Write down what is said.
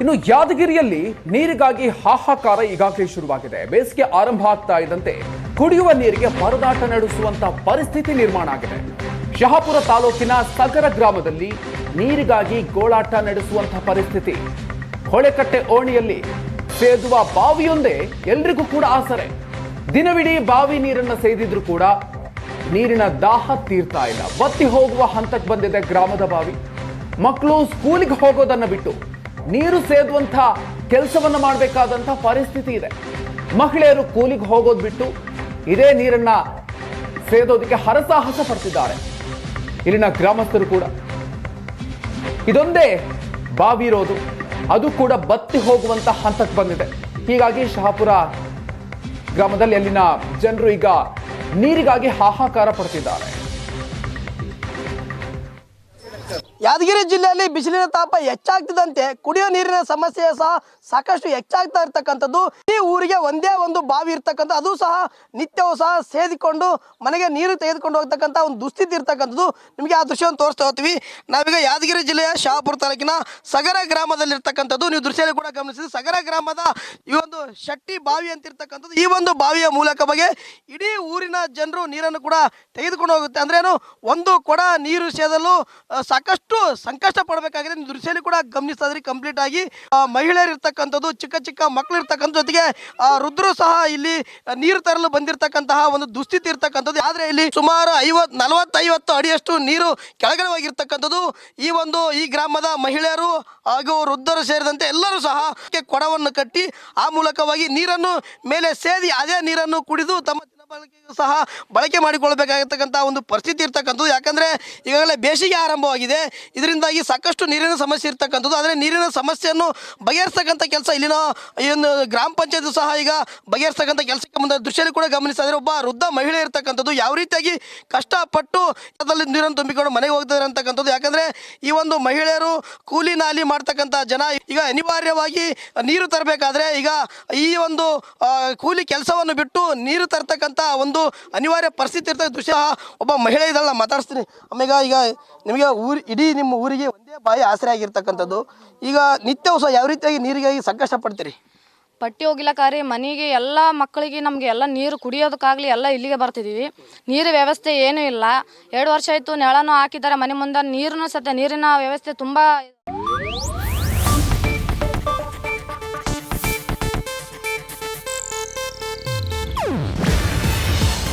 ಇನ್ನು ಯಾದಗಿರಿಯಲ್ಲಿ ನೀರಿಗಾಗಿ ಹಾಹಾಕಾರ ಈಗಾಗಲೇ ಶುರುವಾಗಿದೆ. ಬೇಸಿಗೆ ಆರಂಭ ಆಗ್ತಾ ಇದ್ದಂತೆ ಕುಡಿಯುವ ನೀರಿಗೆ ಪರದಾಟ ನಡೆಸುವಂತಹ ಪರಿಸ್ಥಿತಿ ನಿರ್ಮಾಣ ಆಗಿದೆ. ಶಹಾಪುರ ತಾಲೂಕಿನ ಸಗರ ಗ್ರಾಮದಲ್ಲಿ ನೀರಿಗಾಗಿ ಗೋಳಾಟ ನಡೆಸುವಂತಹ ಪರಿಸ್ಥಿತಿ. ಹೊಳೆಕಟ್ಟೆ ಓಣಿಯಲ್ಲಿ ಸೇದುವ ಬಾವಿಯೊಂದೇ ಎಲ್ರಿಗೂ ಕೂಡ ಆಸರೆ. ದಿನವಿಡೀ ಬಾವಿ ನೀರನ್ನು ಸೇದಿದ್ರು ಕೂಡ ನೀರಿನ ದಾಹ ತೀರ್ತಾ ಇಲ್ಲ. ಬತ್ತಿ ಹೋಗುವ ಹಂತಕ್ಕೆ ಬಂದಿದೆ ಗ್ರಾಮದ ಬಾವಿ. ಮಕ್ಕಳು ಸ್ಕೂಲಿಗೆ ಹೋಗೋದನ್ನು ಬಿಟ್ಟು ನೀರು ಸೇದುವಂಥ ಕೆಲಸವನ್ನ ಮಾಡಬೇಕಾದಂತ ಪರಿಸ್ಥಿತಿ ಇದೆ. ಮಹಿಳೆಯರು ಕೂಲಿಗೆ ಹೋಗೋದು ಬಿಟ್ಟು ಇದೇ ನೀರನ್ನ ಸೇದೋದಕ್ಕೆ ಹರಸಾಹಸ ಪಡ್ತಿದ್ದಾರೆ. ಇಲ್ಲಿನ ಗ್ರಾಮಸ್ಥರು ಕೂಡ. ಇದೊಂದೇ ಬಾವಿ ಇರೋದು. ಅದು ಕೂಡ ಬತ್ತಿ ಹೋಗುವಂತ ಹಂತಕ್ಕೆ ಬಂದಿದೆ. ಹೀಗಾಗಿ ಶಹಾಪುರ ಗ್ರಾಮದಲ್ಲಿ ಅಲ್ಲಿನ ಜನರು ಈಗ ನೀರಿಗಾಗಿ ಹಾಹಾಕಾರ ಪಡ್ತಿದ್ದಾರೆ. ಯಾದಗಿರಿ ಜಿಲ್ಲೆಯಲ್ಲಿ ಬಿಸಿಲಿನ ತಾಪ ಹೆಚ್ಚಾಗ್ತಿದ್ದಂತೆ ಕುಡಿಯೋ ನೀರಿನ ಸಮಸ್ಯೆ ಸಹ ಸಾಕಷ್ಟು ಹೆಚ್ಚಾಗ್ತಾ ಇರ್ತಕ್ಕಂಥದ್ದು. ಈ ಊರಿಗೆ ಒಂದೇ ಒಂದು ಬಾವಿ ಇರ್ತಕ್ಕಂಥ, ಅದು ಸಹ ನಿತ್ಯವೂ ಸಹ ಸೇದಿಕೊಂಡು ಮನೆಗೆ ನೀರು ತೆಗೆದುಕೊಂಡು ಹೋಗ್ತಕ್ಕಂಥ ಒಂದು ದುಸ್ಥಿತಿ ಇರ್ತಕ್ಕಂಥದ್ದು. ನಿಮಗೆ ಆ ದೃಶ್ಯವನ್ನು ತೋರಿಸ್ತಾ ಹೋಗ್ತೀವಿ. ನಾವೀಗ ಯಾದಗಿರಿ ಜಿಲ್ಲೆಯ ಶಹಾಪುರ ತಾಲೂಕಿನ ಸಗರ ಗ್ರಾಮದಲ್ಲಿರ್ತಕ್ಕಂಥದ್ದು. ನೀವು ದೃಶ್ಯದಲ್ಲಿ ಕೂಡ ಗಮನಿಸಿದ್ರೆ ಸಗರ ಗ್ರಾಮದ ಈ ಒಂದು ಶಟ್ಟಿ ಬಾವಿ ಅಂತಿರ್ತಕ್ಕಂಥದ್ದು. ಈ ಒಂದು ಬಾವಿಯ ಮೂಲಕ ಬಗ್ಗೆ ಇಡೀ ಊರಿನ ಜನರು ನೀರನ್ನು ಕೂಡ ತೆಗೆದುಕೊಂಡು ಹೋಗುತ್ತೆ. ಅಂದ್ರೇನು ಒಂದು ಕೊಡ ನೀರು ಸೇದಲು ಸಾಕಷ್ಟು ಸಂಕಷ್ಟ ಪಡಬೇಕಾಗಿದೆ. ದೃಶ್ಯದಲ್ಲಿ ಕೂಡ ಗಮನಿಸ್ತಾ ಕಂಪ್ಲೀಟ್ ಆಗಿ ಮಹಿಳೆಯರು ಇರ್ತಕ್ಕಂಥದ್ದು, ಚಿಕ್ಕ ಚಿಕ್ಕ ಮಕ್ಕಳು ಇರ್ತಕ್ಕಂಥ ಜೊತೆಗೆ ರುದ್ರು ಸಹ ಇಲ್ಲಿ ನೀರು ತರಲು ಬಂದಿರತಕ್ಕಂತಹ ಒಂದು ದುಸ್ಥಿತಿ ಇರ್ತಕ್ಕಂಥದ್ದು. ಆದ್ರೆ ಇಲ್ಲಿ ಸುಮಾರು ಐವತ್, ನಲವತ್ತೈವತ್ತು ಅಡಿಯಷ್ಟು ನೀರು ಕೆಳಗಡೆವಾಗಿರ್ತಕ್ಕಂಥದ್ದು. ಈ ಒಂದು, ಈ ಗ್ರಾಮದ ಮಹಿಳೆಯರು ಹಾಗೂ ವೃದ್ಧರು ಸೇರಿದಂತೆ ಎಲ್ಲರೂ ಸಹ ಕೊಡವನ್ನು ಕಟ್ಟಿ, ಆ ಮೂಲಕವಾಗಿ ನೀರನ್ನು ಮೇಲೆ ಸೇದಿ, ಅದೇ ನೀರನ್ನು ಕುಡಿದು ತಮ್ಮ ದಿನಬಳಕೆಗೂ ಸಹ ಬಳಕೆ ಮಾಡಿಕೊಳ್ಬೇಕಾಗಿರ್ತಕ್ಕಂಥ ಒಂದು ಪರಿಸ್ಥಿತಿ ಇರ್ತಕ್ಕಂಥದ್ದು. ಯಾಕಂದರೆ ಈಗಾಗಲೇ ಬೇಸಿಗೆ ಆರಂಭವಾಗಿದೆ. ಇದರಿಂದಾಗಿ ಸಾಕಷ್ಟು ನೀರಿನ ಸಮಸ್ಯೆ ಇರ್ತಕ್ಕಂಥದ್ದು. ಆದರೆ ನೀರಿನ ಸಮಸ್ಯೆಯನ್ನು ಬಗೆಹರಿಸ್ತಕ್ಕಂಥ ಕೆಲಸ ಇಲ್ಲಿನ ಈ ಗ್ರಾಮ ಪಂಚಾಯತ್ ಸಹ ಈಗ ಬಗೆಹರಿಸ್ತಕ್ಕಂಥ ಕೆಲಸಕ್ಕೆ ಮುಂದೆ ದೃಶ್ಯದಲ್ಲಿ ಕೂಡ ಗಮನಿಸಿದರೆ ಒಬ್ಬ ವೃದ್ಧ ಮಹಿಳೆ ಇರ್ತಕ್ಕಂಥದ್ದು. ಯಾವ ರೀತಿಯಾಗಿ ಕಷ್ಟಪಟ್ಟು ಅದರಲ್ಲಿ ನೀರನ್ನು ತುಂಬಿಕೊಂಡು ಮನೆಗೆ ಹೋಗ್ತಾರೆ ಅಂತಕ್ಕಂಥದ್ದು. ಯಾಕಂದರೆ ಈ ಒಂದು ಮಹಿಳೆಯರು ಕೂಲಿ ನಾಲಿ ಮಾಡ್ತಕ್ಕಂಥ ಜನ. ಈಗ ಅನಿವಾರ್ಯವಾಗಿ ನೀರು ತರಬೇಕಾದ್ರೆ ಈಗ ಈ ಒಂದು ಕೂಲಿ ಕೆಲಸವನ್ನು ಬಿಟ್ಟು ನೀರು ತರ್ತಕ್ಕಂಥ ಒಂದು ಅನಿವಾರ್ಯ ಪರಿಸ್ಥಿತಿ ಇರ್ತಕ್ಕ ದೃಶ್ಯ ಒಬ್ಬ ಮಹಿಳೆ ಇದ್ದಲ್ಲ ಮಾತಾಡಿಸ್ತೀನಿ. ಆಮೇಲೆ ಈಗ ನಿಮಗೆ ಊರು, ಇಡೀ ನಿಮ್ಮ ಊರಿಗೆ ಒಂದೇ ಬಾಯಿ ಆಸರೆ ಆಗಿರ್ತಕ್ಕಂಥದ್ದು. ಈಗ ನಿತ್ಯವೂ ಸಹ ಯಾವ ರೀತಿಯಾಗಿ ನೀರಿಗಾಗಿ ಸಂಕಷ್ಟ ಪಡ್ತೀರಿ? ಪಟ್ಟಿ ಹೋಗಿಲ್ಲಕಾರಿ ಮನೆಗೆ ಎಲ್ಲ ಮಕ್ಕಳಿಗೆ ನಮಗೆ ಎಲ್ಲ ನೀರು ಕುಡಿಯೋದಕ್ಕಾಗಲಿ ಎಲ್ಲ ಇಲ್ಲಿಗೆ ಬರ್ತಿದ್ದೀವಿ ನೀರು ವ್ಯವಸ್ಥೆ ಏನೂ ಇಲ್ಲ. ಎರಡು ವರ್ಷ ಆಯಿತು, ನೆಳನೂ ಹಾಕಿದ್ದಾರೆ. ಮನೆ ಮುಂದೆ ನೀರನ್ನು ಸತ್ಯ, ನೀರಿನ ವ್ಯವಸ್ಥೆ ತುಂಬ